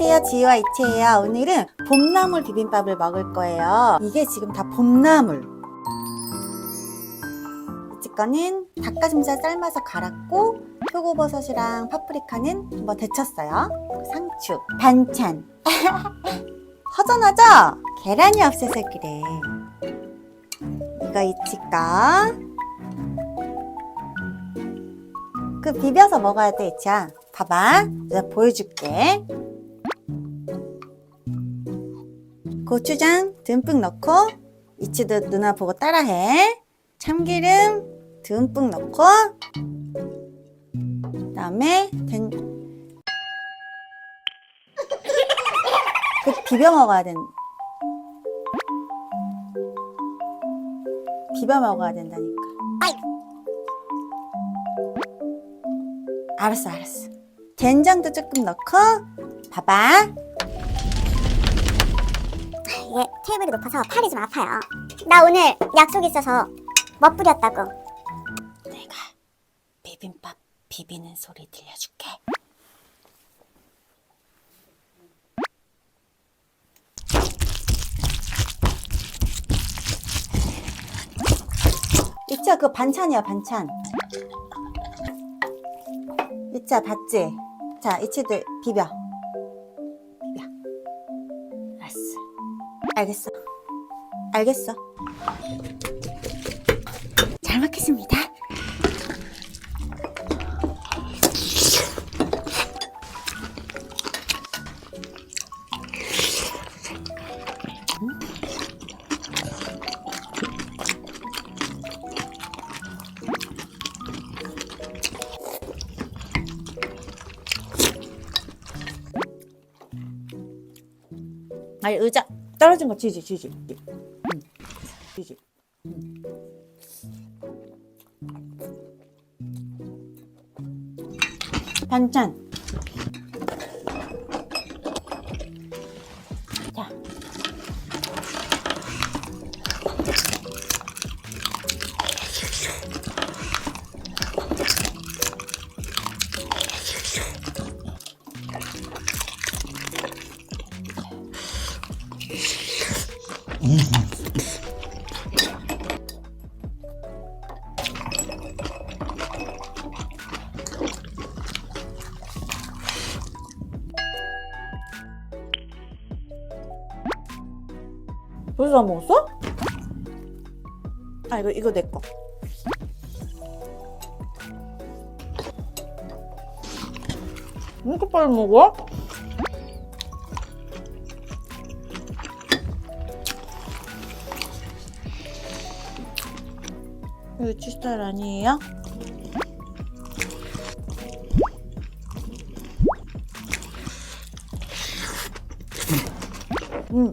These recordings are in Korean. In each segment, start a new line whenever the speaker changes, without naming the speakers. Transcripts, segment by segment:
안녕하세요. 지유와 이채예요. 오늘은 봄나물 비빔밥을 먹을 거예요. 이게 지금 다 봄나물. 이치 거는 닭가슴살 삶아서 갈았고 표고버섯이랑 파프리카는 한번 데쳤어요. 상추, 반찬. 허전하죠? 계란이 없어서 그래. 이거 이치까. 그 비벼서 먹어야 돼, 이치야. 봐봐. 내가 보여줄게. 고추장 듬뿍 넣고, 이치도 누나 보고 따라해. 참기름 듬뿍 넣고, 그 다음에 된, 그 비벼 먹어야 된, 비벼 먹어야 된다니까. 알았어, 알았어. 된장도 조금 넣고, 봐봐.
이게 테이블이 높아서 팔이 좀 아파요. 나 오늘 약속 있어서 멋부렸다고.
내가 비빔밥 비비는 소리 들려줄게. 이차 그 반찬이야 반찬. 이차 봤지? 자 이치도. 비벼. 알겠어. 알겠어. 잘 먹겠습니다. 아니 의자 떨어진 거 지지 지지 응. 지지 응. 반찬 벌써 다 먹었어? 아 이거 이거 내 거. 왜 이렇게 빨리 먹어? 이거 치 스타일 아니에요? 음.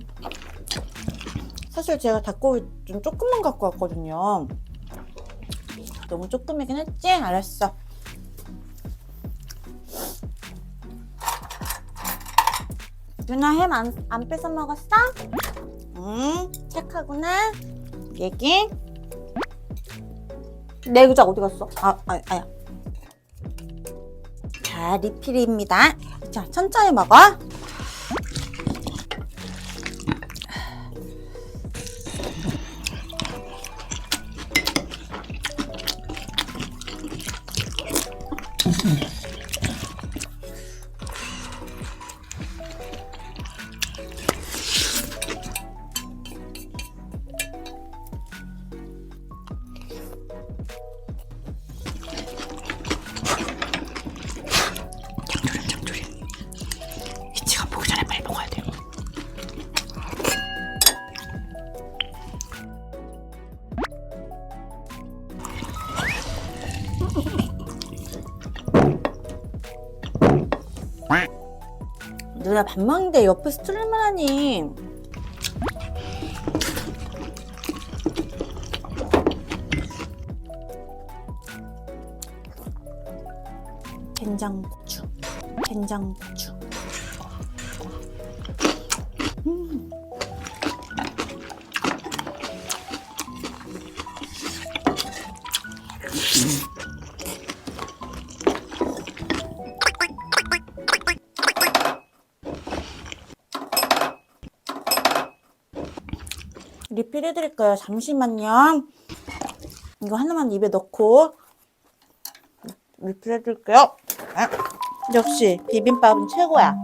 사실 제가 닭고기 좀 조금만 갖고 왔거든요. 너무 조금이긴 했지? 알았어. 누나 햄 안 안 뺏어 먹었어? 응, 착하구나. 얘기. 내 의자 어디 갔어? 아, 아, 아야. 자, 리필입니다. 자, 천천히 먹어. 누나 밥 먹는데 옆에서 틀릴만 하니. 된장고추. 된장고추 리필 해드릴까요? 잠시만요. 이거 하나만 입에 넣고 리필 해드릴게요. 아, 역시 비빔밥은 최고야.